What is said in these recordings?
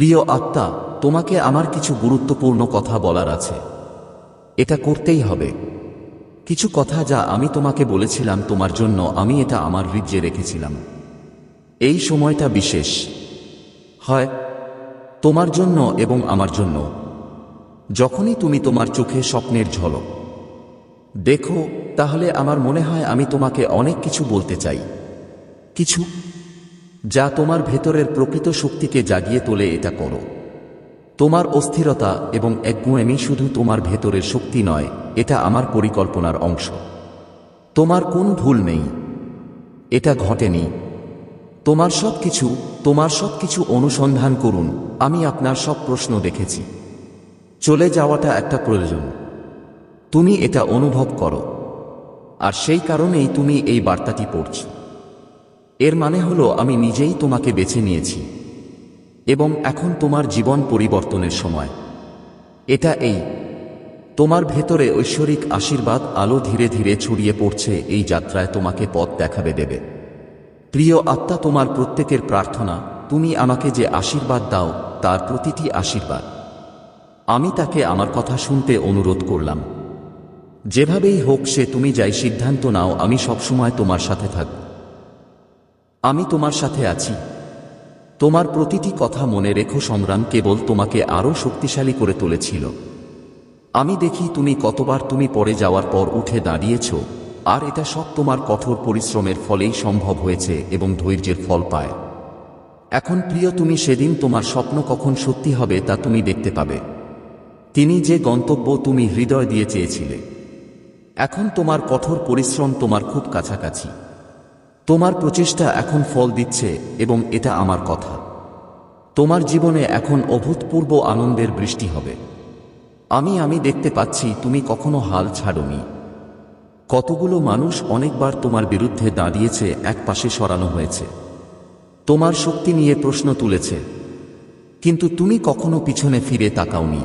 প্রিয় আত্মা, তোমাকে আমার কিছু গুরুত্বপূর্ণ কথা বলার আছে। এটা করতেই হবে। কিছু কথা যা আমি তোমাকে বলেছিলাম তোমার জন্য আমি এটা আমার হৃদয়ে রেখেছিলাম। এই সময়টা বিশেষ। হয়, তোমার জন্য এবং আমার জন্য। যখনই তুমি তোমার চোখে স্বপ্নের ঝলক দেখো, তাহলে আমার মনে হয় আমি তোমাকে অনেক কিছু বলতে চাই। কিছু যা তোমার ভেতরের প্রকৃত শক্তিকে জাগিয়ে তোলে এটা করো। তোমার অস্থিরতা এবং একগুঁয়েমি শুধু তোমার ভেতরের শক্তি নয়, এটা আমার পরিকল্পনার অংশ। তোমার কোন ভুল নেই, এটা ঘটেনি। তোমার সব কিছু তোমার সব কিছু অনুসন্ধান করুন, আমি আপনার সব প্রশ্ন দেখেছি। চলে যাওয়াটা একটা প্রয়োজন। তুমি এটা অনুভব করো। আর সেই কারণেই তুমি এই বার্তাটি পড়ছ। এর মানে হলো আমি নিজেই তোমাকে বেছে নিয়েছি। এবং এখন তোমার জীবন পরিবর্তনের সময়। এটা এই, তোমার ভেতরে ঐশ্বরিক আশীর্বাদ আলো ধীরে ধীরে ছড়িয়ে পড়ছে এই যাত্রায় তোমাকে পথ দেখাবে দেবে। প্রিয় আত্মা, তোমার প্রত্যেকের প্রার্থনা, তুমি আমাকে যে আশীর্বাদ দাও, তার প্রতিটি আশীর্বাদ। আমি তাকে আমার কথা শুনতে অনুরোধ করলাম। যেভাবেই হোক সে তুমি যাই সিদ্ধান্ত নাও, আমি সবসময় তোমার সাথে থাকব। আমি তোমার সাথে আছি। তোমার প্রতিটি কথা মনে রেখো সংগ্রাম কেবল তোমাকে আরও শক্তিশালী করে তুলেছিল। আমি দেখি তুমি কতবার তুমি পড়ে যাওয়ার পর উঠে দাঁড়িয়েছ, আর এটা সব তোমার কঠোর পরিশ্রমের ফলেই সম্ভব হয়েছে এবং ধৈর্যের ফল পায়। এখন প্রিয়, তুমি সেদিন তোমার স্বপ্ন কখন সত্যি হবে তা তুমি দেখতে পাবে। তিনি যে গন্তব্য তুমি হৃদয় দিয়ে চেয়েছিলে। এখন তোমার কঠোর পরিশ্রম তোমার খুব কাছাকাছি। তোমার প্রচেষ্টা এখন ফল দিচ্ছে এবং এটা আমার কথা। তোমার জীবনে এখন অভূতপূর্ব আনন্দের বৃষ্টি হবে। আমি আমি দেখতে পাচ্ছি তুমি কখনো হাল ছাড়োনি। কতগুলো মানুষ অনেকবার তোমার বিরুদ্ধে দাঁড়িয়েছে, এক পাশে সরানো হয়েছে। তোমার শক্তি নিয়ে প্রশ্ন তুলেছে। কিন্তু তুমি কখনো পিছনে ফিরে তাকাওনি।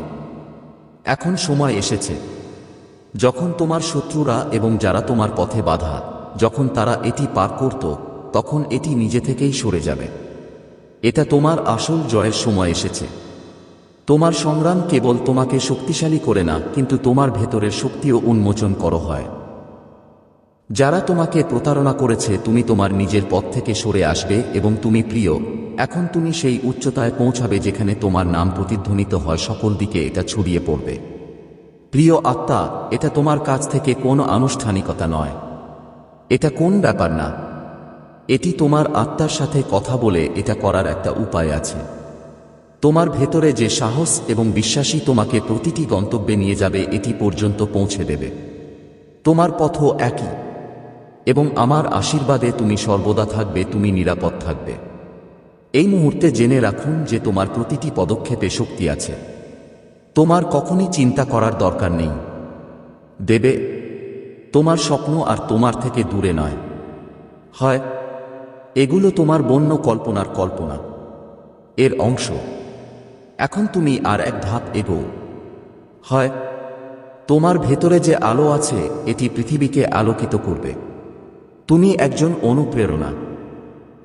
এখন সময় এসেছে। যখন তোমার শত্রুরা এবং যারা তোমার পথে বাধা যখন তারা এটি পার করত, তখন এটি নিজে থেকেই সরে যাবে। এটা তোমার আসল জয়ের সময় এসেছে। তোমার সংগ্রাম কেবল তোমাকে শক্তিশালী করে না, কিন্তু তোমার ভেতরের শক্তিও উন্মোচন করো হয়। যারা তোমাকে প্রতারণা করেছে, তুমি তোমার নিজের পথ থেকে সরে আসবে এবং তুমি প্রিয়। এখন তুমি সেই উচ্চতায় পৌঁছাবে যেখানে তোমার নাম প্রতিধ্বনিত হয়, সকল দিকে এটা ছড়িয়ে পড়বে। প্রিয় আত্মা, এটা তোমার কাছ থেকে কোনো আনুষ্ঠানিকতা নয়। এটা কোন ব্যাপার না? এটি তোমার আত্মার সাথে কথা বলে এটা করার একটা উপায় আছে। তোমার ভেতরে যে সাহস এবং বিশ্বাসী তোমাকে প্রতিটি গন্তব্যে নিয়ে যাবে, এটি পর্যন্ত পৌঁছে দেবে। তোমার পথও একই, এবং আমার আশীর্বাদে তুমি সর্বদা থাকবে, তুমি নিরাপদ থাকবে। এই মুহূর্তে জেনে রাখুন যে তোমার প্রতিটি পদক্ষেপে শক্তি আছে। তোমার কখনই চিন্তা করার দরকার নেই। দেবে তোমার স্বপ্ন আর তোমার থেকে দূরে নয়। হয়, এগুলো তোমার বন্য কল্পনার কল্পনা। এর অংশ। এখন তুমি আর এক ধাপ এগো। হয়, তোমার ভেতরে যে আলো আছে, এটি পৃথিবীকে আলোকিত করবে। তুমি একজন অনুপ্রেরণা।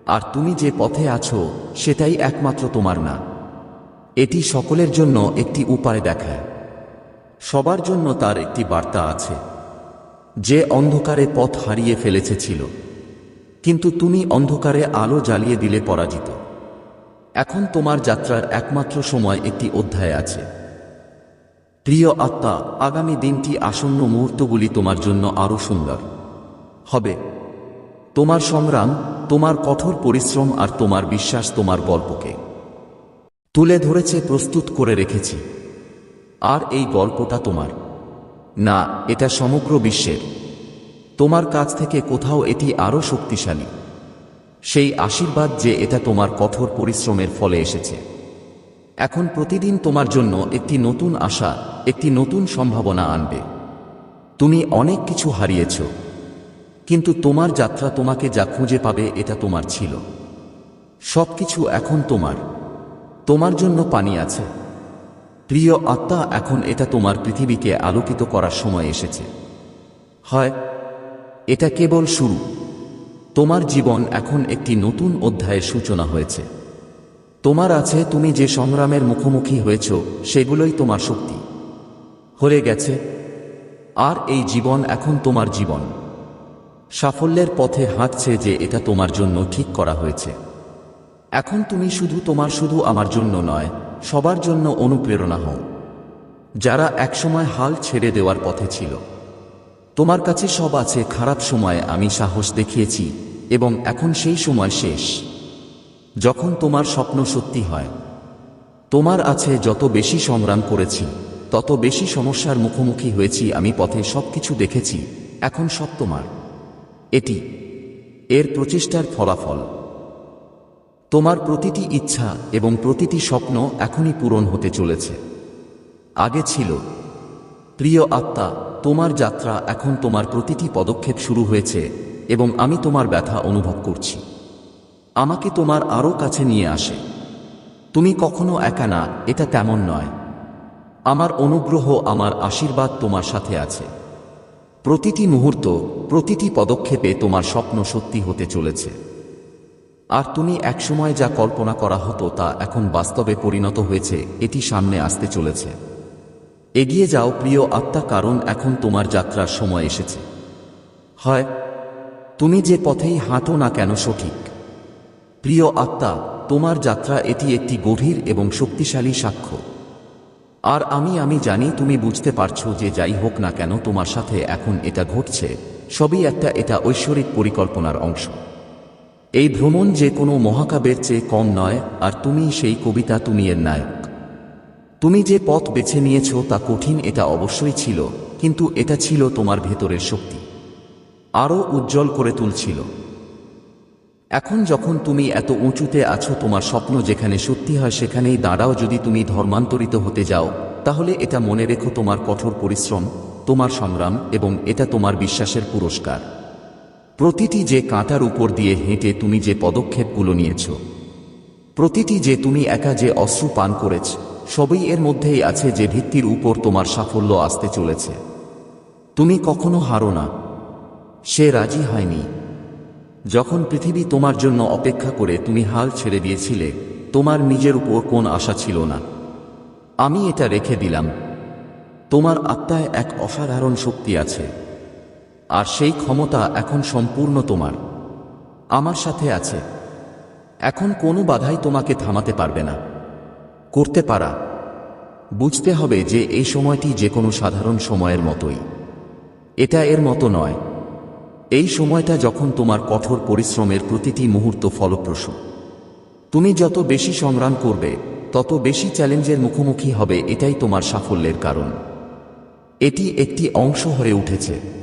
আর তুমি যে পথে আছো, সেটাই একমাত্র তোমার না। এটি সকলের জন্য একটি উপায় দেখায়। সবার জন্য তার একটি বার্তা আছে। যে অন্ধকারে পথ হারিয়ে ফেলেছে ছিল। কিন্তু তুমি অন্ধকারে আলো জ্বালিয়ে দিলে পরাজিত। এখন তোমার যাত্রার একমাত্র সময় একটি অধ্যায় আছে। প্রিয় আত্মা, আগামী দিনটি আসন্ন মুহূর্তগুলি তোমার জন্য আরও সুন্দর। হবে। তোমার সংগ্রাম, তোমার কঠোর পরিশ্রম আর তোমার বিশ্বাস তোমার গল্পকে তুলে ধরেছে প্রস্তুত করে রেখেছি। আর এই গল্পটা তোমার। না, এটা সমগ্র বিশ্বের। তোমার কাছ থেকে কোথাও এটি আরও শক্তিশালী। সেই আশীর্বাদ যে এটা তোমার কঠোর পরিশ্রমের ফলে এসেছে। এখন প্রতিদিন তোমার জন্য একটি নতুন আশা, একটি নতুন সম্ভাবনা আনবে। তুমি অনেক কিছু হারিয়েছ। কিন্তু তোমার যাত্রা তোমাকে যা খুঁজে পাবে এটা তোমার ছিল। সব কিছু এখন তোমার। তোমার জন্য পানি আছে। প্রিয় আত্মা এখন এটা তোমার পৃথিবীকে আলোকিত করার সময় এসেছে। হয়, এটা কেবল শুরু। তোমার জীবন এখন একটি নতুন অধ্যায়ের সূচনা হয়েছে। তোমার আছে, তুমি যে সংগ্রামের মুখোমুখি হয়েছ, সেগুলোই তোমার শক্তি। হয়ে গেছে, আর এই জীবন এখন তোমার জীবন। সাফল্যের পথে হাঁটছে যে এটা তোমার জন্য ঠিক করা হয়েছে। এখন তুমি শুধু তোমার শুধু আমার জন্য নয় সবার জন্য অনুপ্রেরণা হও। যারা একসময় হাল ছেড়ে দেওয়ার পথে ছিল। তোমার কাছে সব আছে, খারাপ সময়ে আমি সাহস দেখিয়েছি এবং এখন সেই সময় শেষ। যখন তোমার স্বপ্ন সত্যি হয়, তোমার আছে যত বেশি সংগ্রাম করেছি, তত বেশি সমস্যার মুখোমুখি হয়েছি, আমি পথে সব কিছু দেখেছি, এখন সব তোমার। এটি এর প্রচেষ্টার ফলাফল। তোমার প্রতিটি ইচ্ছা এবং প্রতিটি স্বপ্ন এখনই পূরণ হতে চলেছে। আগে ছিল। প্রিয় আত্মা, তোমার যাত্রা এখন তোমার প্রতিটি পদক্ষেপ শুরু হয়েছে এবং আমি তোমার ব্যথা অনুভব করছি। আমাকে তোমার আরও কাছে নিয়ে আসে। তুমি কখনো একা না, এটা তেমন নয়। আমার অনুগ্রহ, আমার আশীর্বাদ তোমার সাথে আছে। প্রতিটি মুহূর্ত, প্রতিটি পদক্ষেপে তোমার স্বপ্ন সত্যি হতে চলেছে। আর তুমি একসময় যা কল্পনা করা হতো তা এখন বাস্তবে পরিণত হয়েছে, এটি সামনে আসতে চলেছে। এগিয়ে যাও প্রিয় আত্মা, কারণ এখন তোমার যাত্রার সময় এসেছে। হয়, তুমি যে পথেই হাঁটো না কেন সঠিক। প্রিয় আত্মা, তোমার যাত্রা এটি একটি গভীর এবং শক্তিশালী সাক্ষ্য। আর আমি আমি জানি তুমি বুঝতে পারছ যে যাই হোক না কেন তোমার সাথে এখন এটা ঘটছে, সবই একটা, এটা ঐশ্বরিক পরিকল্পনার অংশ। এই ভ্রমণ যে কোনো মহাকাব্যের চেয়ে কম নয়, আর তুমি সেই কবিতা তুমি এর নায়ক। তুমি যে পথ বেছে নিয়েছ তা কঠিন এটা অবশ্যই ছিল, কিন্তু এটা ছিল তোমার ভেতরের শক্তি। আরও উজ্জ্বল করে তুলছিল। এখন যখন তুমি এত উঁচুতে আছো তোমার স্বপ্ন যেখানে সত্যি হয় সেখানেই দাঁড়াও যদি তুমি ধর্মান্তরিত হতে যাও, তাহলে এটা মনে রেখো তোমার কঠোর পরিশ্রম, তোমার সংগ্রাম এবং এটা তোমার বিশ্বাসের পুরস্কার। প্রতিটি যে কাঁটার উপর দিয়ে হেঁটে তুমি যে পদক্ষেপগুলো নিয়েছ, প্রতিটি যে তুমি একা যে অশ্রু পান করেছ, সবই এর মধ্যেই আছে যে ভিত্তির উপর তোমার সাফল্য আসতে চলেছে। তুমি কখনো হারো না। সে রাজি হয়নি। যখন পৃথিবী তোমার জন্য অপেক্ষা করে তুমি হাল ছেড়ে দিয়েছিলে, তোমার নিজের উপর কোন আশা ছিল না। আমি এটা রেখে দিলাম। তোমার আত্মায় এক অসাধারণ শক্তি আছে। আর সেই ক্ষমতা এখন সম্পূর্ণ তোমার। আমার সাথে আছে। এখন কোনো বাধাই তোমাকে থামাতে পারবে না। করতে পারা। বুঝতে হবে যে এই সময়টি যে কোনো সাধারণ সময়ের মতোই। এটা এর মতো নয়। এই সময়টা যখন তোমার কঠোর পরিশ্রমের প্রতিটি মুহূর্ত ফলপ্রসূ। তুমি যত বেশি সংগ্রাম করবে, তত বেশি চ্যালেঞ্জের মুখোমুখি হবে এটাই তোমার সাফল্যের কারণ। এটি একটি অংশ হয়ে উঠেছে।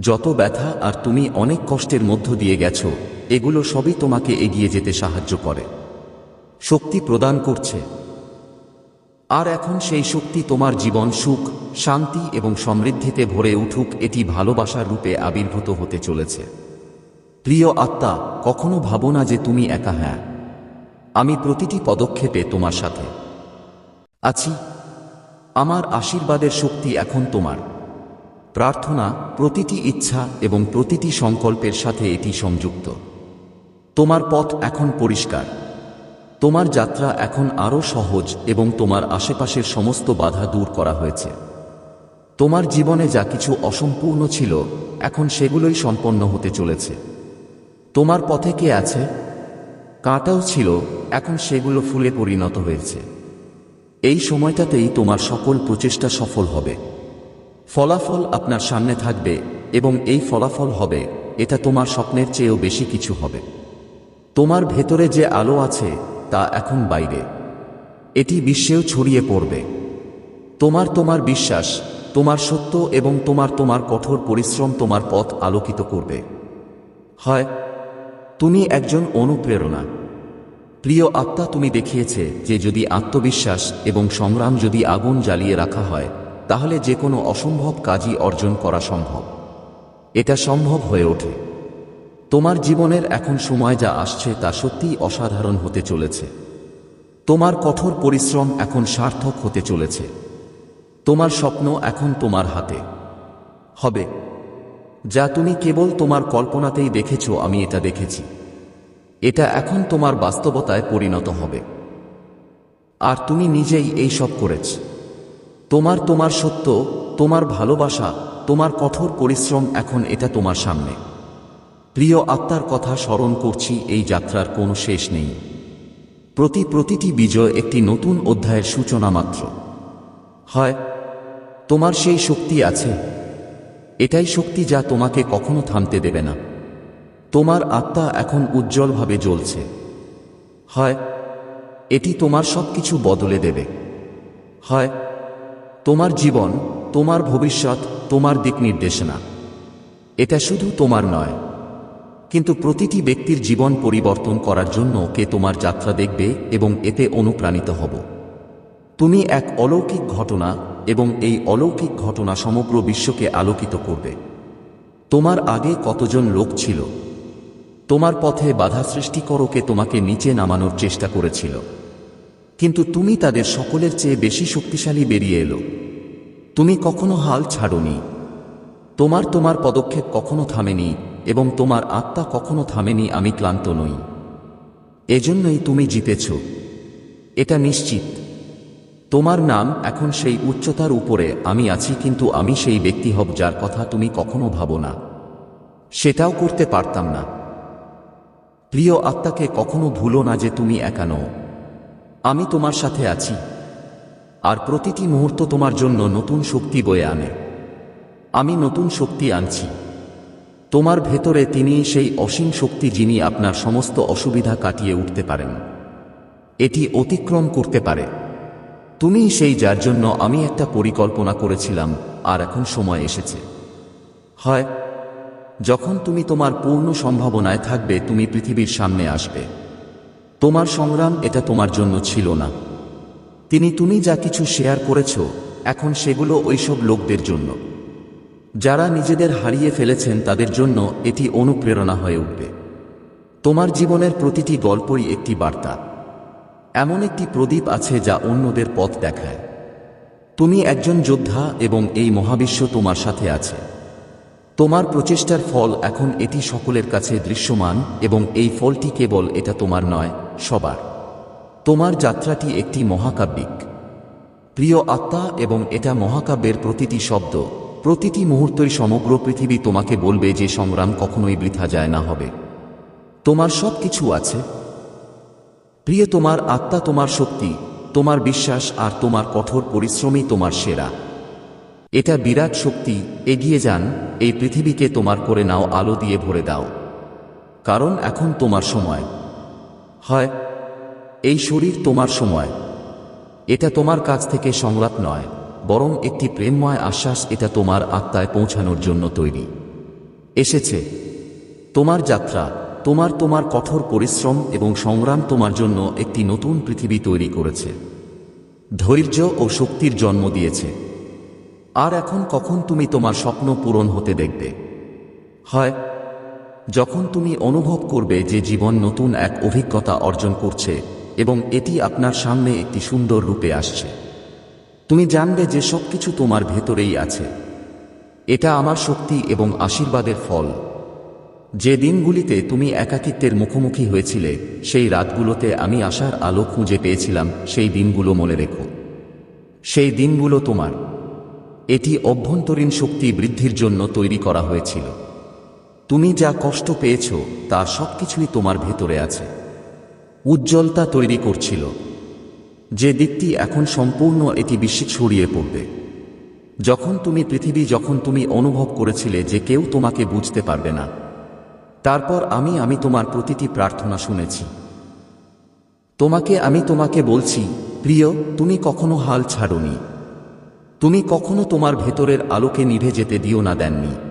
যত ব্যথা আর তুমি অনেক কষ্টের মধ্য দিয়ে গেছ, এগুলো সবই তোমাকে এগিয়ে যেতে সাহায্য করে। শক্তি প্রদান করছে। আর এখন সেই শক্তি তোমার জীবন সুখ, শান্তি এবং সমৃদ্ধিতে ভরে উঠুক, এটি ভালোবাসার রূপে আবির্ভূত হতে চলেছে। প্রিয় আত্মা, কখনো ভাবো না যে তুমি একা হ্যাঁ। আমি প্রতিটি পদক্ষেপে তোমার সাথে আছি। আমার আশীর্বাদের শক্তি এখন তোমার। প্রার্থনা, প্রতিটি ইচ্ছা এবং প্রতিটি সংকল্পের সাথে এটি সংযুক্ত। তোমার পথ এখন পরিষ্কার। তোমার যাত্রা এখন আরও সহজ এবং তোমার আশেপাশের সমস্ত বাধা দূর করা হয়েছে। তোমার জীবনে যা কিছু অসম্পূর্ণ ছিল, এখন সেগুলোই সম্পন্ন হতে চলেছে। তোমার পথে কে আছে? কাঁটাও ছিল, এখন সেগুলো ফুলে পরিণত হয়েছে। এই সময়টাতেই তোমার সকল প্রচেষ্টা সফল হবে। ফলাফল আপনার সামনে থাকবে এবং এই ফলাফল হবে, এটা তোমার স্বপ্নের চেয়েও বেশি কিছু হবে। তোমার ভেতরে যে আলো আছে, তা এখন বাইরে। এটি বিশ্বেও ছড়িয়ে পড়বে। তোমার তোমার বিশ্বাস, তোমার সত্য এবং তোমার তোমার কঠোর পরিশ্রম তোমার পথ আলোকিত করবে। হয়, তুমি একজন অনুপ্রেরণা। প্রিয় আত্মা তুমি দেখিয়েছে যে যদি আত্মবিশ্বাস এবং সংগ্রাম যদি আগুন জ্বালিয়ে রাখা হয় তাহলে যে কোনো অসম্ভব কাজই অর্জন করা সম্ভব। এটা সম্ভব হয়ে ওঠে। তোমার জীবনের এখন সময় যা আসছে তা সত্যিই অসাধারণ হতে চলেছে। তোমার কঠোর পরিশ্রম এখন সার্থক হতে চলেছে। তোমার স্বপ্ন এখন তোমার হাতে। হবে। যা তুমি কেবল তোমার কল্পনাতেই দেখেছ, আমি এটা দেখেছি। এটা এখন তোমার বাস্তবতায় পরিণত হবে। আর তুমি নিজেই এই সব করেছ। তোমার তোমার সত্য, তোমার ভালোবাসা, তোমার কঠোর পরিশ্রম এখন এটা তোমার সামনে। প্রিয় আত্মার কথা স্মরণ করছি, এই যাত্রার কোনো শেষ নেই। প্রতি প্রতিটি বিজয় একটি নতুন অধ্যায়ের সূচনা মাত্র। হয়, তোমার সেই শক্তি আছে। এটাই শক্তি যা তোমাকে কখনো থামতে দেবে না। তোমার আত্মা এখন উজ্জ্বলভাবে জ্বলছে। হয়, এটি তোমার সব কিছু বদলে দেবে। হয় তোমার জীবন, তোমার ভবিষ্যৎ, তোমার দিক নির্দেশনা। এটা শুধু তোমার নয়। কিন্তু প্রতিটি ব্যক্তির জীবন পরিবর্তন করার জন্য কে তোমার যাত্রা দেখবে এবং এতে অনুপ্রাণিত হব। তুমি এক অলৌকিক ঘটনা এবং এই অলৌকিক ঘটনা সমগ্র বিশ্বকে আলোকিত করবে। তোমার আগে কতজন লোক ছিল? তোমার পথে বাধা সৃষ্টিকরকে তোমাকে নিচে নামানোর চেষ্টা করেছিল। কিন্তু তুমি তাদের সকলের চেয়ে বেশি শক্তিশালী বেরিয়ে এলো। তুমি কখনো হাল ছাড়নি। তোমার তোমার পদক্ষেপ কখনো থামেনি এবং তোমার আত্মা কখনো থামেনি, আমি ক্লান্ত নই। এজন্যই তুমি জিতেছ। এটা নিশ্চিত। তোমার নাম এখন সেই উচ্চতার উপরে, আমি আছি কিন্তু আমি সেই ব্যক্তি হব যার কথা তুমি কখনো ভাবো না। সেটাও করতে পারতাম না। প্রিয় আত্মাকে কখনো ভুলো না যে তুমি একা নও। আমি তোমার সাথে আছি। আর প্রতিটি মুহূর্ত তোমার জন্য নতুন শক্তি বয়ে আনে। আমি নতুন শক্তি আনছি। তোমার ভেতরে তিনি সেই অসীম শক্তি যিনি আপনার সমস্ত অসুবিধা কাটিয়ে উঠতে পারেন। এটি অতিক্রম করতে পারে। তুমি সেই যার জন্য আমি একটা পরিকল্পনা করেছিলাম, আর এখন সময় এসেছে। হয়, যখন তুমি তোমার পূর্ণ সম্ভাবনায় থাকবে, তুমি পৃথিবীর সামনে আসবে। তোমার সংগ্রাম এটা তোমার জন্য ছিল না। তিনি, তুমি যা কিছু শেয়ার করেছ, এখন সেগুলো ওইসব লোকদের জন্য। যারা নিজেদের হারিয়ে ফেলেছেন তাদের জন্য এটি অনুপ্রেরণা হয়ে উঠবে। তোমার জীবনের প্রতিটি গল্পই একটি বার্তা। এমন একটি প্রদীপ আছে যা অন্যদের পথ দেখায়। তুমি একজন যোদ্ধা এবং এই মহাবিশ্ব তোমার সাথে আছে। তোমার প্রচেষ্টার ফল এখন এটি সকলের কাছে দৃশ্যমান এবং এই ফলটি কেবল এটা তোমার নয় সবার। তোমার যাত্রাটি একটি মহাকাব্যিক। প্রিয় আত্মা এবং এটা মহাকাব্যের প্রতিটি শব্দ, প্রতিটি মুহূর্তই সমগ্র পৃথিবী তোমাকে বলবে যে সংগ্রাম কখনোই বৃথা যায় না হবে। তোমার সব কিছু আছে। প্রিয়, তোমার আত্মা তোমার শক্তি, তোমার বিশ্বাস আর তোমার কঠোর পরিশ্রমই তোমার সেরা। এটা বিরাট শক্তি, এগিয়ে যান, এই পৃথিবীকে তোমার করে নাও, আলো দিয়ে ভরে দাও। কারণ এখন তোমার সময়। হয়, এই শরীর তোমার সময়। এটা তোমার কাছ থেকে সংলাপ নয়, বরং একটি প্রেমময় আশ্বাস এটা তোমার আত্মায় পৌঁছানোর জন্য তৈরি। এসেছে, তোমার যাত্রা, তোমার তোমার কঠোর পরিশ্রম এবং সংগ্রাম তোমার জন্য একটি নতুন পৃথিবী তৈরি করেছে। ধৈর্য ও শক্তির জন্ম দিয়েছে। আর এখন কখন তুমি তোমার স্বপ্ন পূরণ হতে দেখবে? হয় যখন তুমি অনুভব করবে যে জীবন নতুন এক অভিজ্ঞতা অর্জন করছে এবং এটি আপনার সামনে একটি সুন্দর রূপে আসছে। তুমি জানবে যে সবকিছু তোমার ভেতরেই আছে। এটা আমার শক্তি এবং আশীর্বাদের ফল। যে দিনগুলিতে তুমি একাকিত্বের মুখোমুখি হয়েছিলে, সেই রাতগুলোতে আমি আশার আলো খুঁজে পেয়েছিলাম, সেই দিনগুলো মনে রেখো। সেই দিনগুলো তোমার। এটি অভ্যন্তরীণ শক্তি বৃদ্ধির জন্য তৈরি করা হয়েছিল। তুমি যা কষ্ট পেয়েছ, তা সবকিছুই তোমার ভেতরে আছে। উজ্জ্বলতা তৈরি করছিল। যে দিকটি এখন সম্পূর্ণ এটি বিশ্বে ছড়িয়ে পড়বে। যখন তুমি পৃথিবী, যখন তুমি অনুভব করেছিলে যে কেউ তোমাকে বুঝতে পারবে না, তারপর আমি আমি তোমার প্রতিটি প্রার্থনা শুনেছি। তোমাকে, আমি তোমাকে বলছি, প্রিয়, তুমি কখনো হাল ছাড়নি। তুমি কখনো তোমার ভেতরের আলোকে নিভে যেতে দিও না দেননি।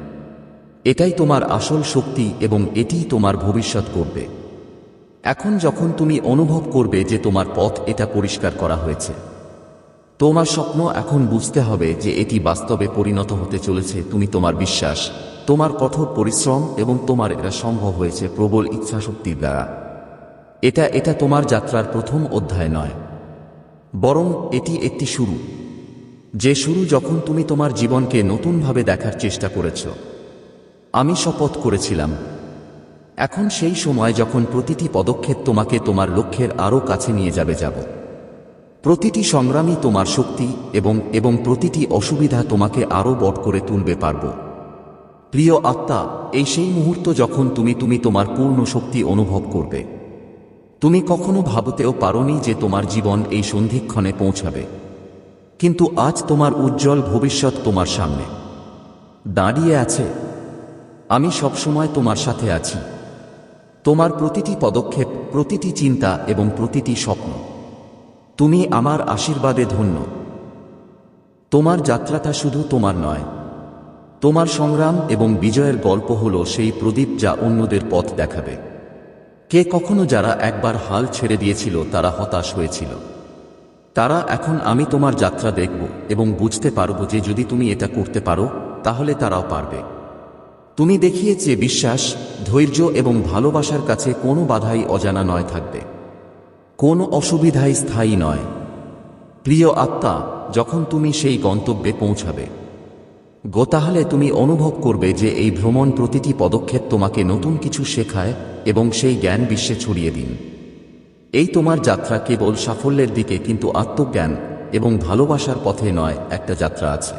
এটাই তোমার আসল শক্তি এবং এটিই তোমার ভবিষ্যৎ করবে। এখন যখন তুমি অনুভব করবে যে তোমার পথ এটা পরিষ্কার করা হয়েছে, তোমার স্বপ্ন এখন বুঝতে হবে যে এটি বাস্তবে পরিণত হতে চলেছে, তুমি তোমার বিশ্বাস, তোমার কঠোর পরিশ্রম এবং তোমার এটা সম্ভব হয়েছে প্রবল ইচ্ছাশক্তির দ্বারা। এটা এটা তোমার যাত্রার প্রথম অধ্যায় নয়। বরং এটি একটি শুরু, যে শুরু যখন তুমি তোমার জীবনকে নতুনভাবে দেখার চেষ্টা করেছ। আমি শপথ করেছিলাম। এখন সেই সময় যখন প্রতিটি পদক্ষেপ তোমাকে তোমার লক্ষ্যের আরও কাছে নিয়ে যাবে যাব। প্রতিটি সংগ্রামই তোমার শক্তি এবং এবং প্রতিটি অসুবিধা তোমাকে আরও বট করে তুলবে পারব। প্রিয় আত্মা, এই সেই মুহূর্ত যখন তুমি তুমি তোমার পূর্ণ শক্তি অনুভব করবে। তুমি কখনো ভাবতেও পারোনি যে তোমার জীবন এই সন্ধিক্ষণে পৌঁছাবে। কিন্তু আজ তোমার উজ্জ্বল ভবিষ্যৎ তোমার সামনে। দাঁড়িয়ে আছে। আমি সবসময় তোমার সাথে আছি। তোমার প্রতিটি পদক্ষেপ, প্রতিটি চিন্তা এবং প্রতিটি স্বপ্ন। তুমি আমার আশীর্বাদে ধন্য। তোমার যাত্রাটা শুধু তোমার নয়। তোমার সংগ্রাম এবং বিজয়ের গল্প হল সেই প্রদীপ যা অন্যদের পথ দেখাবে। কে কখনো যারা একবার হাল ছেড়ে দিয়েছিল, তারা হতাশ হয়েছিল। তারা, এখন আমি তোমার যাত্রা দেখব এবং বুঝতে পারব যে যদি তুমি এটা করতে পারো, তাহলে তারাও পারবে। তুমি দেখিয়েছে বিশ্বাস, ধৈর্য এবং ভালোবাসার কাছে কোনো বাধাই অজানা নয় থাকবে। কোনো অসুবিধাই স্থায়ী নয়। প্রিয় আত্মা, যখন তুমি সেই গন্তব্যে পৌঁছাবে, গো, তাহলে তুমি অনুভব করবে যে এই ভ্রমণ প্রতিটি পদক্ষেপ তোমাকে নতুন কিছু শেখায় এবং সেই জ্ঞান বিশ্বে ছড়িয়ে দিন। এই তোমার যাত্রা কেবল সাফল্যের দিকে কিন্তু আত্মজ্ঞান এবং ভালোবাসার পথে নয়, একটা যাত্রা আছে।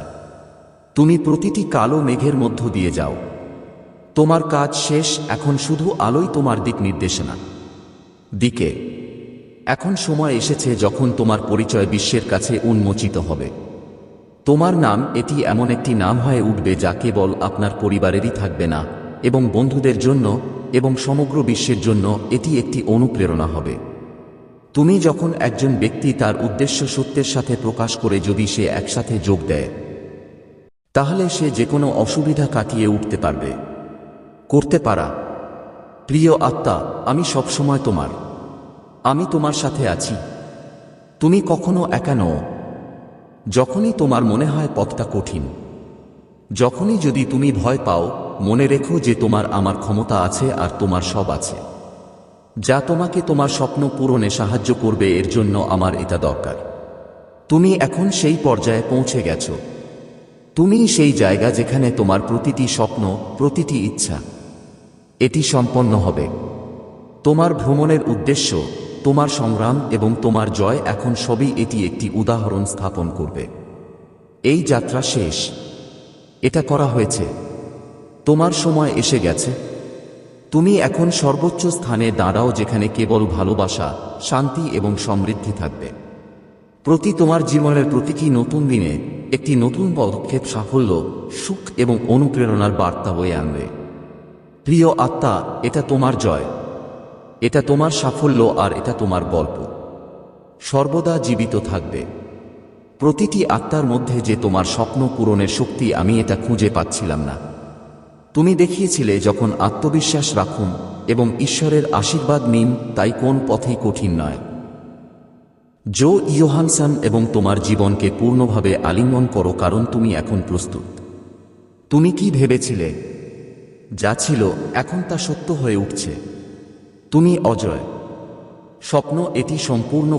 তুমি প্রতিটি কালো মেঘের মধ্য দিয়ে যাও। তোমার কাজ শেষ, এখন শুধু আলোই তোমার দিক নির্দেশনা। দিকে, এখন সময় এসেছে যখন তোমার পরিচয় বিশ্বের কাছে উন্মোচিত হবে। তোমার নাম এটি এমন একটি নাম হয়ে উঠবে যা কেবল আপনার পরিবারেরই থাকবে না, এবং বন্ধুদের জন্য, এবং সমগ্র বিশ্বের জন্য এটি একটি অনুপ্রেরণা হবে। তুমি যখন একজন ব্যক্তি তার উদ্দেশ্য সত্যের সাথে প্রকাশ করে যদি সে একসাথে যোগ দেয়, তাহলে সে যে কোনো অসুবিধা কাটিয়ে উঠতে পারবে। করতে পারা। প্রিয় আত্মা, আমি সবসময় তোমার। আমি তোমার সাথে আছি। তুমি কখনো একা নও। যখনই তোমার মনে হয় পথটা কঠিন, যখনই যদি তুমি ভয় পাও, মনে রেখো যে তোমার আমার ক্ষমতা আছে আর তোমার সব আছে। যা তোমাকে তোমার স্বপ্ন পূরণে সাহায্য করবে, এর জন্য আমার এটা দরকার। তুমি এখন সেই পর্যায়ে পৌঁছে গেছো। তুমি সেই জায়গা যেখানে তোমার প্রতিটি স্বপ্ন, প্রতিটি ইচ্ছা এটি সম্পন্ন হবে। তোমার ভ্রমণের উদ্দেশ্য, তোমার সংগ্রাম এবং তোমার জয় এখন সবই এটি একটি উদাহরণ স্থাপন করবে। এই যাত্রা শেষ। এটা করা হয়েছে। তোমার সময় এসে গেছে। তুমি এখন সর্বোচ্চ স্থানে দাঁড়াও যেখানে কেবল ভালোবাসা, শান্তি এবং সমৃদ্ধি থাকবে। প্রতি তোমার জীবনের প্রতিটি নতুন দিনে একটি নতুন পদক্ষেপ সাফল্য, সুখ এবং অনুপ্রেরণার বার্তা বয়ে আনবে। প্রিয় আত্মা, এটা তোমার জয়। এটা তোমার সাফল্য আর এটা তোমার গল্প। সর্বদা জীবিত থাকবে। প্রতিটি আত্মার মধ্যে যে তোমার স্বপ্ন পূরণের শক্তি, আমি এটা খুঁজে পাচ্ছিলাম না। তুমি দেখিয়েছিলে যখন আত্মবিশ্বাস রাখুন এবং ঈশ্বরের আশীর্বাদ নিন, তাই কোন পথেই কঠিন নয়। জো ইয়োহানসান এবং তোমার জীবনকে পূর্ণভাবে আলিঙ্গন করো, কারণ তুমি এখন প্রস্তুত। তুমি কি ভেবেছিলে? যা ছিল এখন তা সত্য হয়ে উঠছে। তুমি অজয়। স্বপ্ন এটি সম্পূর্ণ